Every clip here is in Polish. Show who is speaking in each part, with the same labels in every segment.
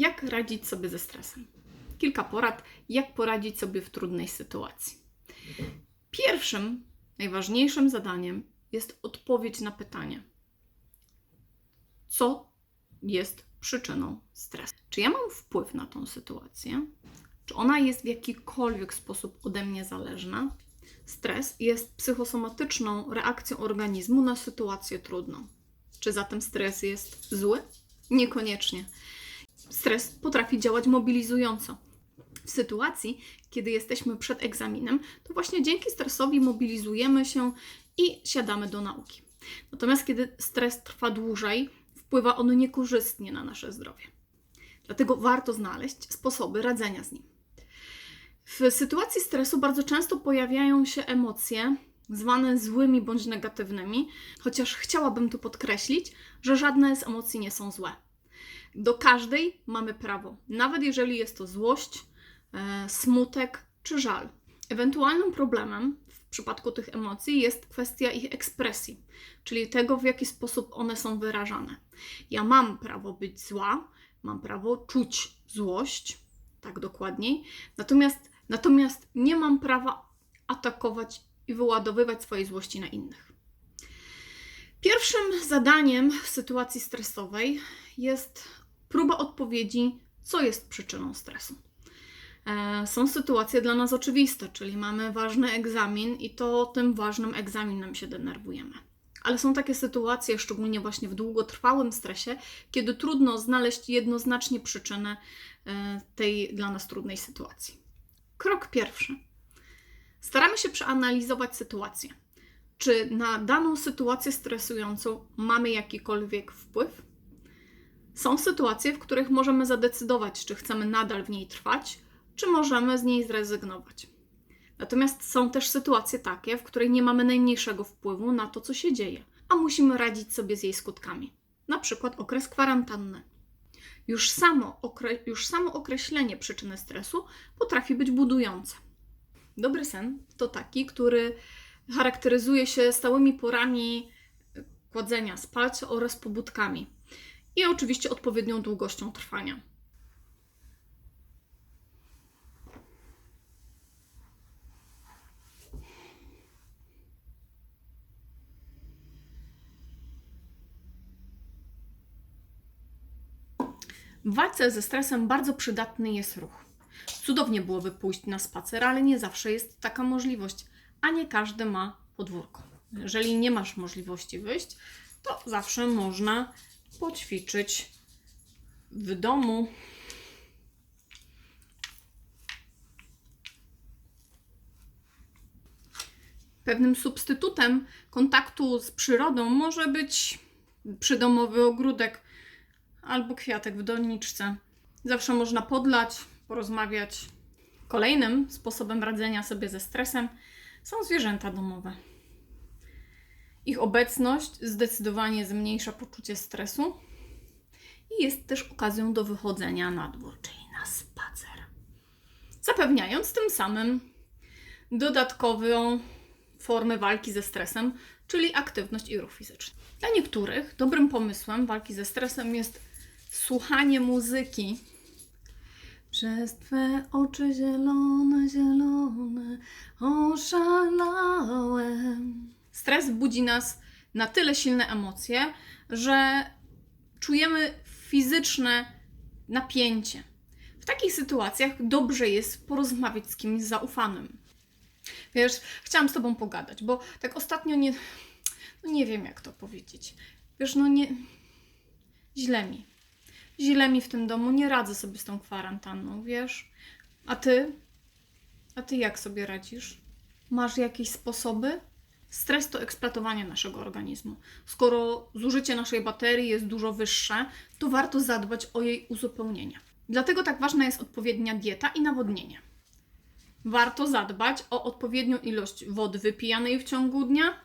Speaker 1: Jak radzić sobie ze stresem? Kilka porad, jak poradzić sobie w trudnej sytuacji. Pierwszym, najważniejszym zadaniem jest odpowiedź na pytanie: co jest przyczyną stresu? Czy ja mam wpływ na tą sytuację? Czy ona jest w jakikolwiek sposób ode mnie zależna? Stres jest psychosomatyczną reakcją organizmu na sytuację trudną. Czy zatem stres jest zły? Niekoniecznie. Stres potrafi działać mobilizująco. W sytuacji, kiedy jesteśmy przed egzaminem, to właśnie dzięki stresowi mobilizujemy się i siadamy do nauki. Natomiast kiedy stres trwa dłużej, wpływa on niekorzystnie na nasze zdrowie. Dlatego warto znaleźć sposoby radzenia z nim. W sytuacji stresu bardzo często pojawiają się emocje zwane złymi bądź negatywnymi, chociaż chciałabym tu podkreślić, że żadne z emocji nie są złe. Do każdej mamy prawo, nawet jeżeli jest to złość, e, smutek czy żal. Ewentualnym problemem w przypadku tych emocji jest kwestia ich ekspresji, czyli tego, w jaki sposób one są wyrażane. Ja mam prawo być zła, mam prawo czuć złość, tak dokładniej, natomiast, natomiast nie mam prawa atakować i wyładowywać swojej złości na innych. Pierwszym zadaniem w sytuacji stresowej jest próba odpowiedzi, co jest przyczyną stresu. E, są sytuacje dla nas oczywiste, czyli mamy ważny egzamin i to tym ważnym egzaminem się denerwujemy. Ale są takie sytuacje, szczególnie właśnie w długotrwałym stresie, kiedy trudno znaleźć jednoznacznie przyczynę e, tej dla nas trudnej sytuacji. Krok pierwszy. Staramy się przeanalizować sytuację. Czy na daną sytuację stresującą mamy jakikolwiek wpływ? Są sytuacje, w których możemy zadecydować, czy chcemy nadal w niej trwać, czy możemy z niej zrezygnować. Natomiast są też sytuacje takie, w których nie mamy najmniejszego wpływu na to, co się dzieje, a musimy radzić sobie z jej skutkami, na przykład okres kwarantanny. Już samo, okre- już samo określenie przyczyny stresu potrafi być budujące. Dobry sen to taki, który charakteryzuje się stałymi porami kładzenia spać oraz pobudkami i oczywiście odpowiednią długością trwania. W walce ze stresem bardzo przydatny jest ruch. Cudownie byłoby pójść na spacer, ale nie zawsze jest taka możliwość, a nie każdy ma podwórko. Jeżeli nie masz możliwości wyjść, to zawsze można poćwiczyć w domu. Pewnym substytutem kontaktu z przyrodą może być przydomowy ogródek albo kwiatek w doniczce. Zawsze można podlać, porozmawiać. Kolejnym sposobem radzenia sobie ze stresem są zwierzęta domowe. Ich obecność zdecydowanie zmniejsza poczucie stresu i jest też okazją do wychodzenia na dwór, czyli na spacer. Zapewniając tym samym dodatkową formę walki ze stresem, czyli aktywność i ruch fizyczny. Dla niektórych dobrym pomysłem walki ze stresem jest słuchanie muzyki. Przez Twe oczy zielone, zielone oszalałem. Stres budzi nas na tyle silne emocje, że czujemy fizyczne napięcie. W takich sytuacjach dobrze jest porozmawiać z kimś zaufanym. Wiesz, chciałam z Tobą pogadać, bo tak ostatnio nie. No nie wiem, jak to powiedzieć. Wiesz, no nie. Źle mi. Źle mi w tym domu, nie radzę sobie z tą kwarantanną, wiesz? A ty? A ty jak sobie radzisz? Masz jakieś sposoby? Stres to eksploatowanie naszego organizmu. Skoro zużycie naszej baterii jest dużo wyższe, to warto zadbać o jej uzupełnienie. Dlatego tak ważna jest odpowiednia dieta i nawodnienie. Warto zadbać o odpowiednią ilość wody wypijanej w ciągu dnia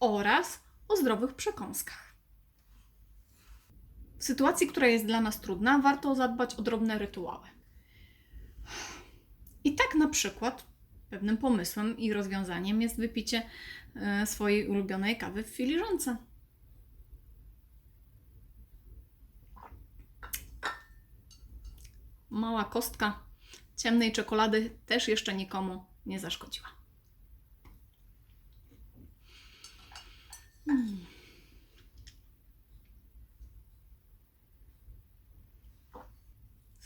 Speaker 1: oraz o zdrowych przekąskach. W sytuacji, która jest dla nas trudna, warto zadbać o drobne rytuały. I tak na przykład pewnym pomysłem i rozwiązaniem jest wypicie e, swojej ulubionej kawy w filiżance. mała kostka ciemnej czekolady też jeszcze nikomu nie zaszkodziła.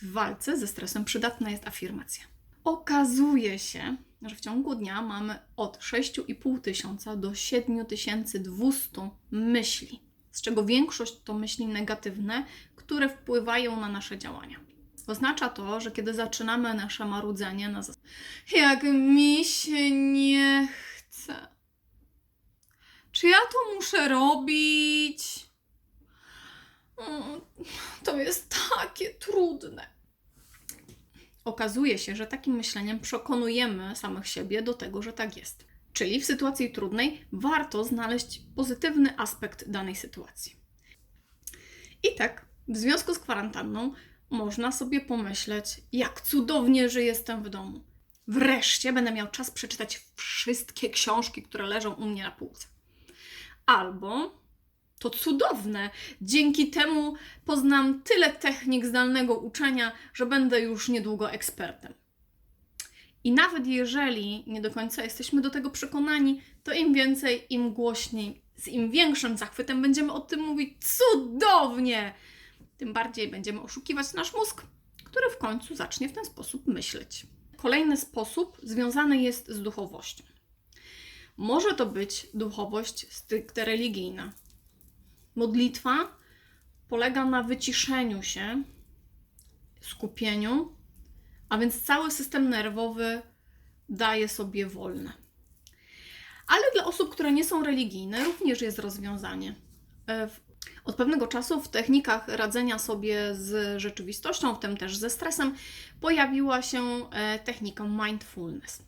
Speaker 1: W walce ze stresem przydatna jest afirmacja. Okazuje się, że w ciągu dnia mamy od 6,5 tysiąca do 7200 myśli, z czego większość to myśli negatywne, które wpływają na nasze działania. Oznacza to, że kiedy zaczynamy nasze marudzenie na zasadzie jak mi się nie chce, czy ja to muszę robić? Mm, To jest takie trudne. Okazuje się, że takim myśleniem przekonujemy samych siebie do tego, że tak jest. Czyli w sytuacji trudnej warto znaleźć pozytywny aspekt danej sytuacji. I tak, w związku z kwarantanną, można sobie pomyśleć, jak cudownie, że jestem w domu. Wreszcie będę miał czas przeczytać wszystkie książki, które leżą u mnie na półce. Albo to cudowne. Dzięki temu poznam tyle technik zdalnego uczenia, że będę już niedługo ekspertem. I nawet jeżeli nie do końca jesteśmy do tego przekonani, to im więcej, im głośniej, z im większym zachwytem będziemy o tym mówić cudownie, tym bardziej będziemy oszukiwać nasz mózg, który w końcu zacznie w ten sposób myśleć. Kolejny sposób związany jest z duchowością. Może to być duchowość stricte religijna, Modlitwa polega na wyciszeniu się, skupieniu, a więc cały system nerwowy daje sobie wolne. Ale dla osób, które nie są religijne, również jest rozwiązanie. E, Od pewnego czasu w technikach radzenia sobie z rzeczywistością, w tym też ze stresem, pojawiła się e, technika mindfulness.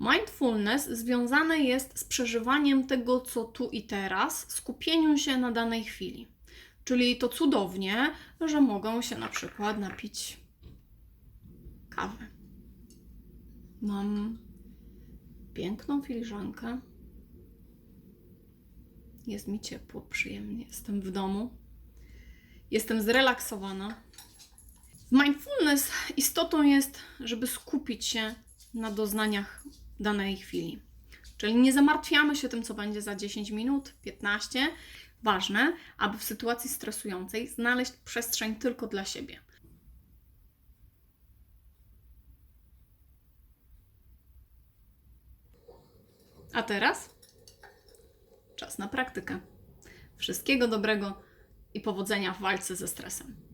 Speaker 1: Mindfulness związane jest z przeżywaniem tego, co tu i teraz, skupieniu się na danej chwili. Czyli to cudownie, że mogą się na przykład napić kawy. Mam piękną filiżankę. Jest mi ciepło, przyjemnie. Jestem w domu. Jestem zrelaksowana. Mindfulness istotą jest, żeby skupić się na doznaniach danej chwili. Czyli nie zamartwiamy się tym, co będzie za 10 minut, 15. Ważne, aby w sytuacji stresującej znaleźć przestrzeń tylko dla siebie. A teraz czas na praktykę. Wszystkiego dobrego i powodzenia w walce ze stresem.